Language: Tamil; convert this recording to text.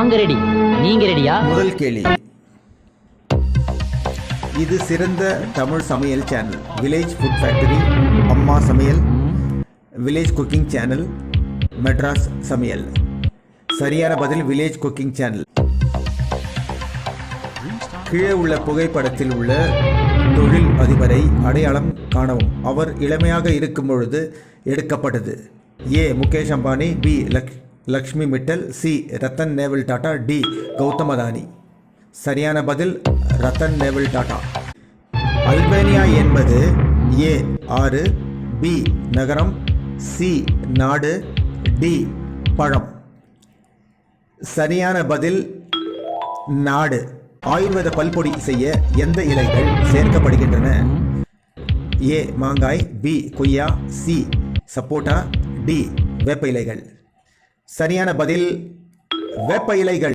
அங்க ரெடி நீங்க ரெடியா முதல் கேள்வி. இது சிறந்த தமிழ் சமையல் சேனல் வில்லேஜ் ஃபுட் ஃபேக்டரி அம்மா சமையல். வில்லேஜ் குக்கிங் சேனல் மெட்ராஸ் சமையல். சரியான பதில் வில்லேஜ் குக்கிங் சேனல் கீழே உள்ள புகைப்படத்தில் உள்ள தொழில் அதிபரை அடையாளம் காணவும். அவர் இளமையாக இருக்கும் பொழுது எடுக்கப்பட்டது. ஏ. முகேஷ் அம்பானி பி. லக் லக்ஷ்மி மிட்டல் சி. ரத்தன் நேவல் டாட்டா டி. கௌதம் அதானி சரியான பதில் ரத்தன் நேவல் டாட்டா அல்பேனியா என்பது ஏ. ஆறு பி. நகரம் சி. நாடு டி. பழம். சரியான பதில் நாடு. ஆயுர்வேத பல்பொடி செய்ய எந்த இலைகள் சேர்க்கப்படுகின்றன? ஏ. மாங்காய் பி. கொய்யா சி. சப்போட்டா டி. வேப்ப இலைகள். சரியான பதில் வேப்ப இலைகள்.